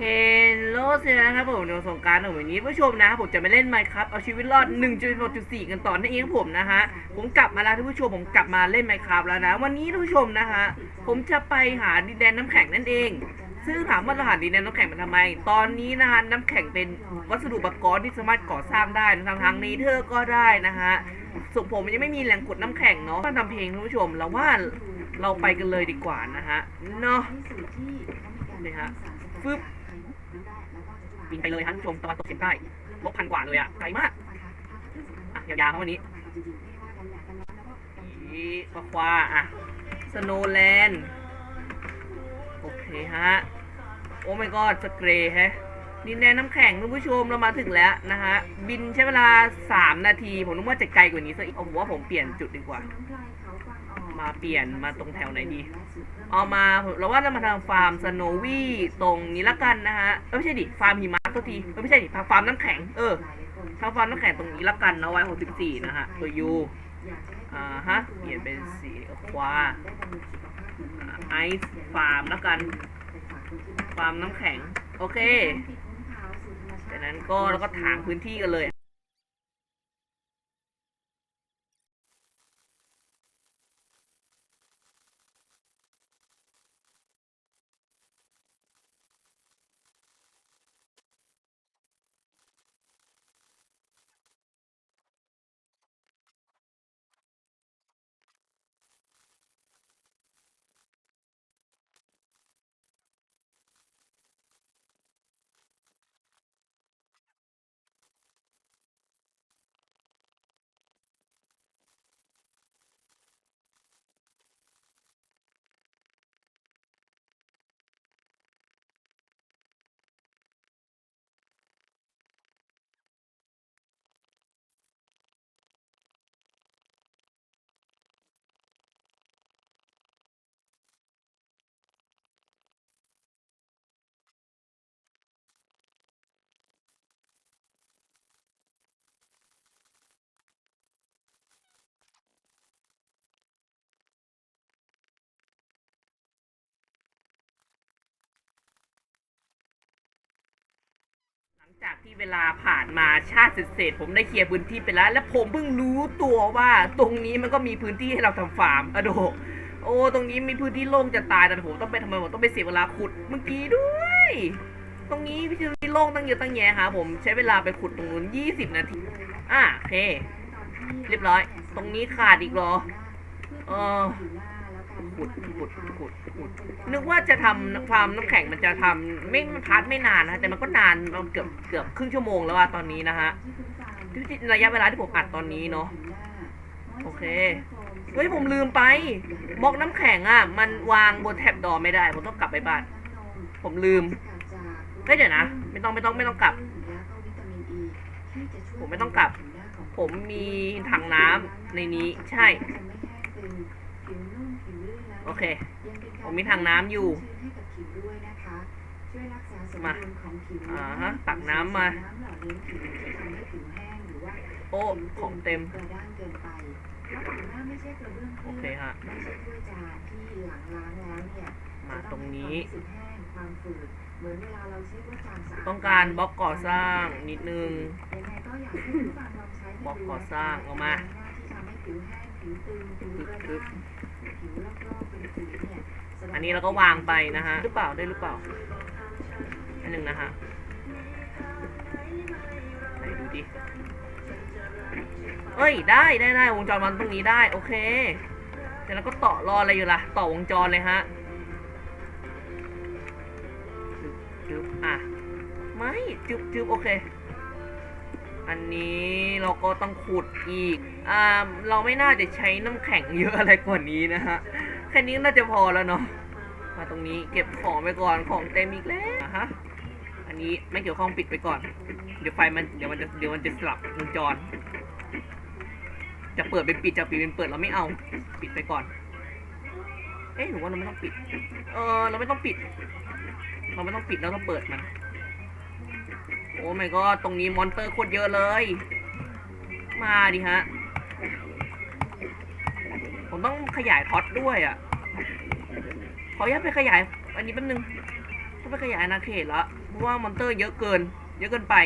เฮลโลเซนะครับผมในวันสงกรารของวันนี้ผู้ชมนะครับผมจะมาเล่นไมค์ครับเอาชีวิตรอด 1.6.4 กันต่อนั่นเองผมนะฮะผมกลับมาแล้วท่านผู้ชมผมกลับมาเล่นไมค์ครับแล้วนะ วันนี้ท่านผู้ชมนะฮะผมจะไปหาดินแดนน้ำแข็งนั่นเอง ซึ่งถามว่าเราหาดินแดนน้ำแข็งมาทำไม ตอนนี้นะฮะน้ำแข็งเป็นวัสดุอุปกรณ์ที่สามารถก่อสร้างได้ทางทางนี้เธอก็ได้นะฮะส่วนผมยังไม่มีแหล่งขุดน้ำแข็งเนาะต้องทำเพลงท่านผู้ชมเราว่าเราไปกันเลยดีกว่านะฮะเนาะนี่ฮะฟึบ บินไปเลยท่านผู้ชมตะวันตกเฉียงใต้ลบพันกว่าเลยอะไกลมากอะยาวๆครับวันนี้อีควาควาอะสโนว์แลนด์โอเคฮะ โอ้ my god สเกรฮะดินแดนน้ำแข็งท่านผู้ชมเรามาถึงแล้วนะฮะ บินใช้เวลา 3 นาที ผมนึกว่าจะไกลกว่านี้ซะอีกเอาผมว่าผมเปลี่ยนจุดดีกว่า มาเปลี่ยนมาตรงแถวไหนดี เอามาเราว่าเรามาทางฟาร์มสโนวี่ตรงนี้ละกันนะฮะเอ้ยไม่ใช่ดิฟาร์มหิมะตัวทีเอ้ยไม่ใช่ดิฟาร์มน้ำแข็งเออทางฟาร์มน้ำแข็งตรงนี้ละกันนะไว้หกสิบสี่นะฮะตัวยูอ่าฮะเปลี่ยนเป็นสีควาไอซ์ฟาร์มละกันฟาร์มน้ำแข็ง โอเคจากนั้นก็เราก็ถางพื้นที่กันเลย จากที่เวลาผ่านมาชาติเศษผมได้เคลียร์พื้นที่ไปแล้ว และผมเพิ่งรู้ตัวว่าตรงนี้มันก็มีพื้นที่ให้เราทำฟาร์มอะโดโอ้ตรงนี้มีพื้นที่โล่งจะตายแต่ผมต้องไปทำไมผมต้องไปเสียเวลาขุดเมื่อกี้ด้วย ตรงนี้พื้นที่โล่งตั้งเยอะตั้งแยะครับผมใช้เวลาไปขุดตรงนู้น20 นาที อะโอเค เรียบร้อย ตรงนี้ขาดอีกเหรอ เออ ขุดขุดขุดขุดนึกว่าจะทำฟาร์มน้ำแข็งมันจะทำไม่พาร์ทไม่นานนะ แต่มันก็นานเกือบเกือบครึ่งชั่วโมงแล้วอะตอนนี้นะฮะที่ระยะเวลาที่ผมอัดตอนนี้เนาะโอเคเฮ้ยผมลืมไปบล็อกน้ำแข็งอะมันวางบนแท็บดอไม่ได้ ผมต้องกลับไปบ้าน ผมลืมเฮ้ยเดี๋ยวนะ ไม่ต้องไม่ต้องไม่ต้องกลับ ผมไม่ต้องกลับ ผมมีถังน้ำในนี้ใช่ โอเค ผมมีถังน้ำอยู่มาอ่าฮะตักน้ำมา โอ้ ของเต็ม โอเคฮะ มาตรงนี้ ต้องการบล็อกก่อสร้างนิดนึง บล็อกก่อสร้างออกมาปึ๊บปึ๊บ อันนี้เราก็วางไปนะฮะหรือเปล่าได้หรือเปล่า อันหนึ่งนะฮะไหนดูดิเอ้ยได้ได้ได้วงจรมันตรงนี้ได้โอเคเสร็จแล้วก็ต่อรออะไรอยู่ล่ะ ต่อวงจรเลยฮะจึ๊บจึ๊บอะไม่จึ๊บจึ๊บโอเค อันนี้เราก็ต้องขุดอีก อ่า เราไม่น่าจะใช้น้ำแข็งเยอะอะไรกว่านี้นะฮะ แค่นี้น่าจะพอแล้วเนาะ มาตรงนี้เก็บของไปก่อน ของเต็มอีกแล้วอะฮะ อันนี้ไม่เกี่ยวข้องปิดไปก่อน เดี๋ยวไฟมัน เดี๋ยวมันจะ เดี๋ยวมันจะสลับวงจร จะเปิดเป็นปิด จะปิดเป็นเปิดเราไม่เอา ปิดไปก่อน เอ๊ะหรือว่าเราไม่ต้องปิด เออ เราไม่ต้องปิด เราไม่ต้องปิดเราต้องเปิดมัน โอ้ my god ตรงนี้มอนเตอร์โคตรเยอะเลย มาดิฮะ ผมต้องขยายท็อตด้วยอะ ขออนุญาตไปขยาย อันนี้แป๊บนึงทำต้องไปขยายอาณาเขตล้วเพราะว่ามอนเตอร์เยอะเกิน เยอะเกินไป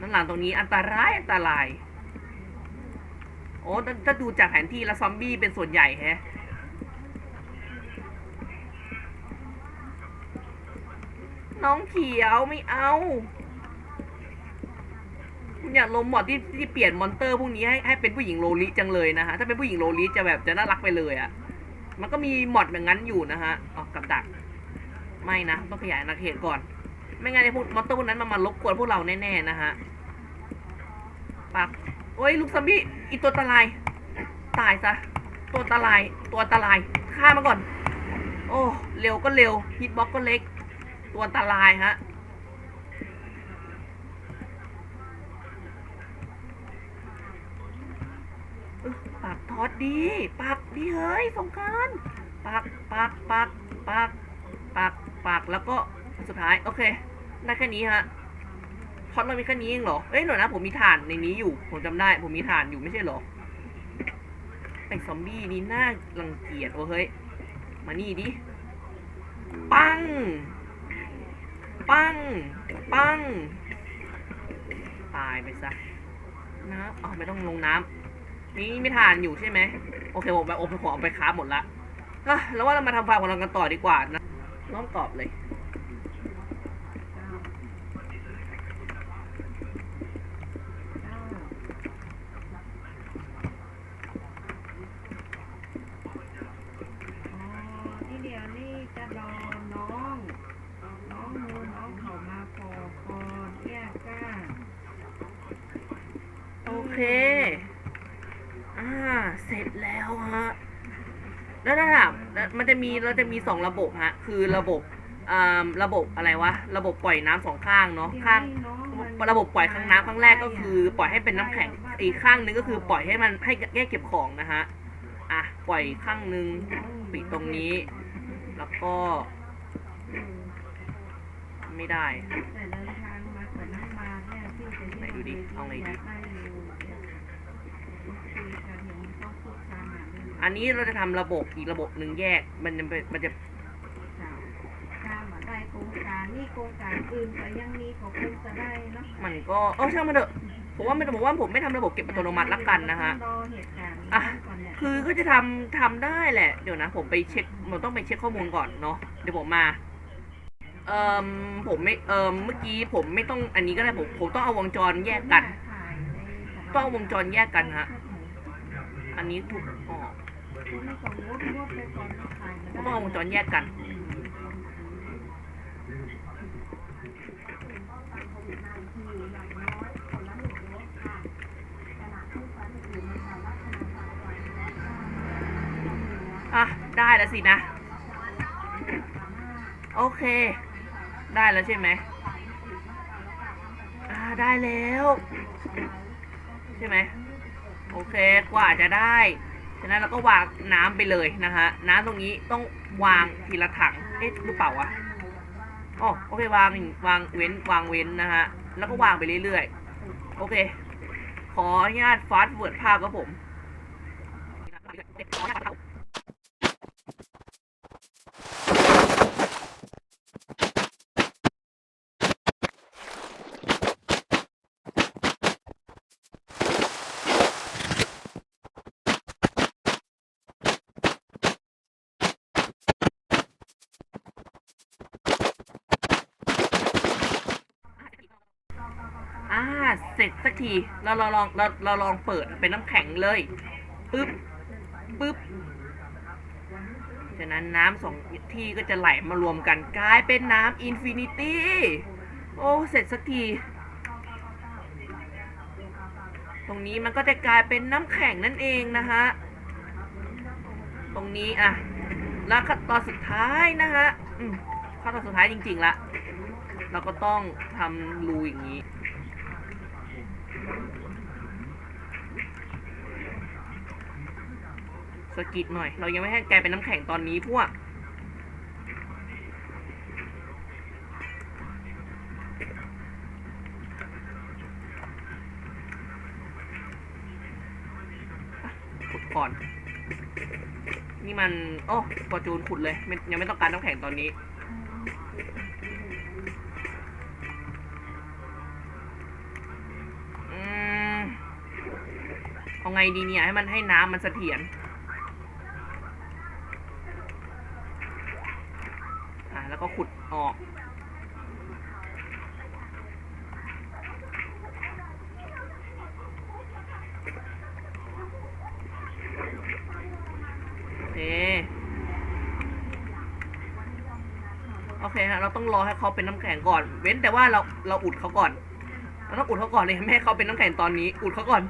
ด้านหลังตรงนี้อันตรายอันตราย โอ้ถ้าดูจากแผนที่แล้วซอมบี้เป็นส่วนใหญ่แฮะน้องเขียวไม่เอา อยากลงมอดที่ที่เปลี่ยนมอนเตอร์พวกนี้ให้ให้เป็นผู้หญิงโลลิจังเลยนะฮะถ้าเป็นผู้หญิงโลลิจะแบบจะน่ารักไปเลยอะ่ะมันก็มีมอดแบบนั้นอยู่นะฮะออกกับดัก ไม่นะต้องขยายอาเขตก่อน ไม่งั้นไอ้พวกมอนเตอร์พวกนั้นมันมารบกวนพวกเราแน่ๆนะฮะปักโอ้ยลูกซอมบี้อีตัวตะลายตายซะตัวตะลายตัวตะลายฆ่ามาก่อน โอ้เร็วก็เร็วฮิตบ็อกก็เล็ก ตัวอันตรายฮะ เอ้ย ปากทอดดีปากดีเฮ้ยสงการปากปากปากปากปากปากแล้วก็สุดท้ายโอเคได้แค่นี้ฮะพอดมันมีแค่นี้เองเหรอเอ้ยหน่อยนะผมมีฐานในนี้อยู่ ผมจำได้ ผมมีฐานอยู่ไม่ใช่เหรอไอ้ซอมบี้นี่น่ารังเกียจโอ้เฮ้ยมานี่ดิปัง ปัง ปัง ตายไปซะ น้ำอ๋อไม่ต้องลงน้ำ นี่ไม่ทานอยู่ใช่ไหมโอเคผมไปโอมขอเอาไปค้าหมดละอะแล้วว่าเรามาทำฟาร์มของเรากันต่อดีกว่านะน้อมกรอบเลย อ๋อที่เดียวนี่จะรอน้อง น้องมูน้องเขามาพอคอนแยกก้า โอเค อ่า เสร็จแล้วฮะ แล้วถ้าถามแล้วมันจะมีเราจะมีสองระบบฮะ คือระบบอ่าระบบอะไรวะ ระบบปล่อยน้ำสองข้างเนาะ ข้าง ระบบปล่อยข้างน้ำข้างแรกก็คือ ปล่อยให้เป็นน้ำแข็ง อีกข้างนึงก็คือปล่อยให้มันให้แยกเก็บของนะฮะ อะ ปล่อยข้างนึงปิดตรงนี้ แล้วก็ ไม่ได้แต่เดินทางมากับน้องมาเนี่ยที่จะไหนดูดิ เอาไงดี ยกได้อยู่คุยกันอย่างนี้ต้องพูดตามหาเรื่ องอันนี้เราจะทำระบบอีกระบบหนึ่งแยก มันจะเป็นมันจะข่าวถ้ามาได้โครงการนี่โครงการอื่นก็ยังมีก็คงจะได้เนาะมันก็เออช่างมันเถอะผมว่าไม่ผมว่าผมไม่ทำระบบเก็บอัตโนมัติละกันนะฮะ รอเหตุการณ์อะก่อนเนี่ยคือก็จะทำทำได้แหละ เดี๋ยวนะ ผมไปเช็คผมต้องไปเช็คข้อมูลก่อนเนาะเดี๋ยวผมมา เอ่อผมไม่เอ่อเมื่อกี้ผมไม่ต้องอันนี้ก็ได้ผมผมต้องเอาวงจรแยกกันต้องเอาวงจรแยกกันฮะ อันนี้ถูกอ๋อผ มต้องเอาวงจรแยกกันอะ ได้แล้วสินะ โอเค ได้แล้วใช่ไหมอ่าได้แล้ว ใช่ไหม โอเค กว่าจะได้ ฉะนั้นเราก็วางน้ำไปเลยนะฮะน้ำตรงนี้ต้องวางทีละถังเอ๊ะหรือเปล่าวะอ๋อโอเควางวางเว้นวางเว้นนะฮะแล้วก็วางไปเรื่อยๆ โอเค ขออนุญาตฟาสต์เวิร์ดภาพครับผม อ่าเสร็จสักที เราเราลองเราเราลองเปิดเป็นน้ำแข็งเลยปึ๊บปึ๊บฉะนั้นน้ำสองที่ก็จะไหลมารวมกันกลายเป็นน้ำอินฟินิตี้ โอ้ เสร็จสักที ตรงนี้มันก็จะกลายเป็นน้ำแข็งนั่นเองนะฮะ ตรงนี้อะ แล้วขั้นตอนสุดท้ายนะฮะขั้นตอนสุดท้ายจริงๆละ เราก็ต้องทำรูอย่างนี้ สกิดหน่อย เรายังไม่ให้กลายเป็นน้ำแข็งตอนนี้พวก ขุดก่อน นี่มัน โอ้ปอจูนขุดเลยยังไม่ต้องการน้ำแข็งตอนนี้เอาไงดีเนี่ย ให้มันให้น้ำมันเสถียร ออก โอเค โอเคฮะ เราต้องรอให้เขาเป็นน้ำแข็งก่อน เว้นแต่ว่าเราเราอุดเขาก่อน เราต้องอุดเขาก่อนเลยไม่เขาเป็นน้ำแข็งตอนนี้ อุดเขาก่อน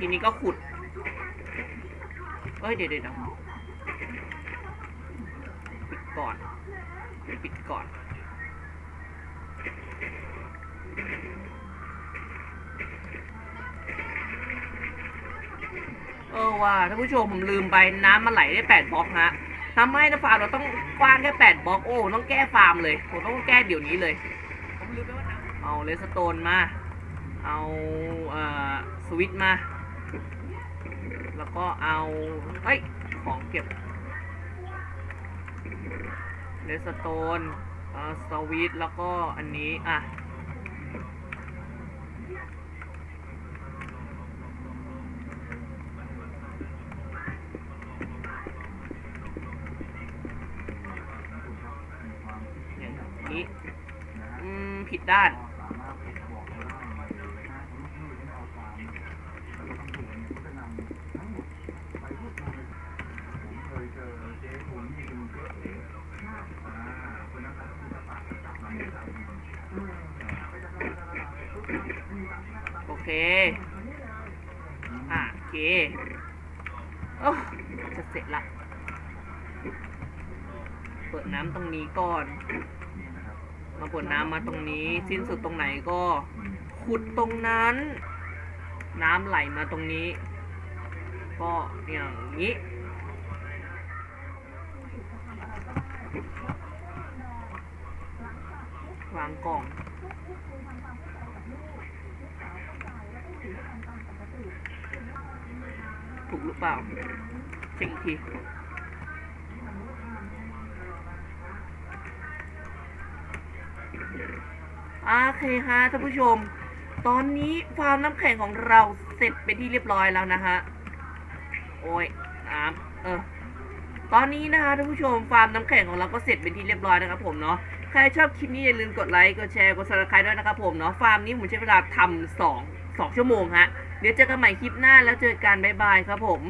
ทีนี้ก็ขุด เอ้ยเดี๋ยวเดี๋ยวปิดก่อน ปิดก่อน เออว่าท่านผู้ชมผมลืมไปน้ำมันไหลได้แปดบล็อกฮะทำให้นะฟาร์มเราต้องกว้างแค่แปดบล็อกโอ้ต้องแก้ฟาร์มเลยผมต้องแก้เดี๋ยวนี้เลยเอาเลสโตนมา เอาเอ่อสวิตมา แล้วก็เอาเฮ้ย ของเก็บเลสโตนเอ่อสวิตแล้วก็อันนี้อะอย่างนี้ อืม ผิดด้าน โอเค อะโอเคโอ้จะเสร็จละ เปิดน้ำตรงนี้ก่อน มาเปิดน้ำมาตรงนี้ สิ้นสุดตรงไหนก็ ขุดตรงนั้น น้ำไหลมาตรงนี้ ก็อย่างนี้ วางกล่องถูกหรือเปล่าเช็คอีกทีโอเคฮะท่านผู้ชม ตอนนี้ฟาร์มน้ำแข็งของเราเสร็จเป็นที่เรียบร้อยแล้วนะฮะ โอ้ยน้ำเออ ตอนนี้นะคะท่านผู้ชมฟาร์มน้ำแข็งของเราก็เสร็จเป็นที่เรียบร้อยนะครับผมเนาะ ใครชอบคลิปนี้อย่าลืมกดไลค์ กดแชร์ กดซับสไครต์ด้วยนะครับผมเนาะ ฟาร์มนี้ผมใช้เวลาทำสองสองชั่วโมงฮะ เดี๋ยวเจอกันใหม่คลิปหน้าแล้วเจอกันบ๊ายบายครับผม